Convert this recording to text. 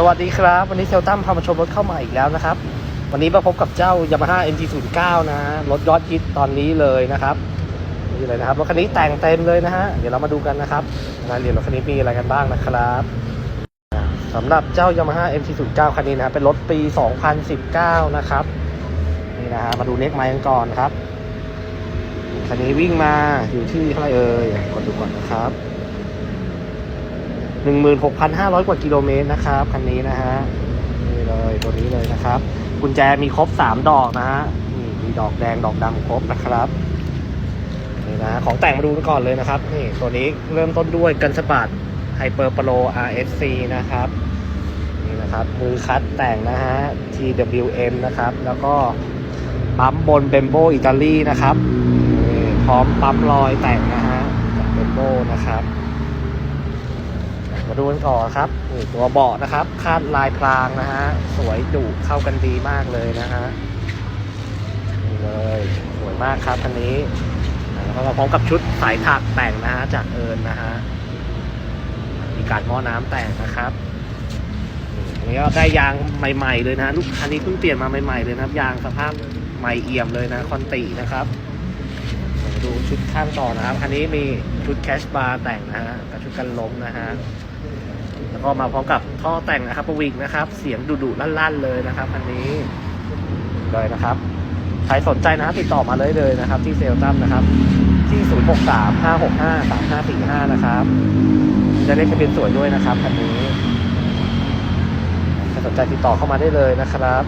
สวัสดีครับ วันนี้เซลตั้มพามาชมรถเข้ามาอีกแล้วนะครับ วันนี้มาพบกับเจ้า Yamaha MT09 นะฮะรถยอดฮิตตอนนี้เลยนะครับนี่เลยนะครับรถคันนี้แต่งเต็มเลยนะฮะเดี๋ยวเรามาดูกันนะครับรายละเอียดรถคันนี้มีอะไรกันบ้างนะครับอ่าสำหรับเจ้า Yamaha MT09 คันนี้นะครับเป็นรถปี 2019 นะครับนี่นะฮะมาดูเลขไมล์กันก่อนครับคันนี้วิ่งมาอยู่ที่เท่าไหร่เอ่ยกดดูก่อนนะครับ 16,500 กว่ากิโลเมตรนะครับคันนี้นะฮะนี่เลยตัวนี้เลยนะครับ กุญแจมีครบ 3 ดอกนะฮะนี่มีดอกแดงดอกดำครบนะครับนี่นะของแต่งมาดูกันก่อนเลยนะครับนี่ตัวนี้เริ่มต้นด้วยกันสปัดไฮเปอร์โปร RSC นะครับนี่นะครับมือคัดแต่งนะฮะ TWM นะครับ แล้วก็ปั๊มบนเบมโบอิตาลีนะครับนี่พร้อมปั๊มรอยแต่งนะฮะเบมโบนะครับ ดูกันก่อนครับนี่ตัวเบาะนะครับ คาดลายพรางนะฮะ สวยดุเข้ากันดีมากเลยนะฮะนี่เลยสวยมากครับคันนี้แล้วก็มาพร้อมกับชุดสายถักแต่งนะฮะจากเอิญนะฮะ มีการหม้อน้ำแต่งนะครับนนี้ก็ได้ยางใหม่ ๆ เลยนะลูกคันนี้เพิ่งเปลี่ยนมาใหม่ ๆ เลยนะครับ ยางสภาพใหม่เอี่ยมเลยนะ คอนตินะครับดูชุดข้างต่อนะครับคันนี้มีชุดแคชบาร์แต่งนะฮะกับชุดกันล้มนะฮะ แล้วก็มาพร้อมกับท่อแต่งนะครับประวิงนะครับ เสียงดุๆลั่นๆเลยนะครับคันนี้เลยนะครับ ใครสนใจนะติดต่อมาเลยเลยนะครับ ที่เซลตัมนะครับ ที่ 0 6 3 5 6 5 3 5 4 5 นะครับ จะเลขทะเบียนสวยด้วยนะครับคันนี้ใครสนใจติดต่อเข้ามาได้เลยนะครับ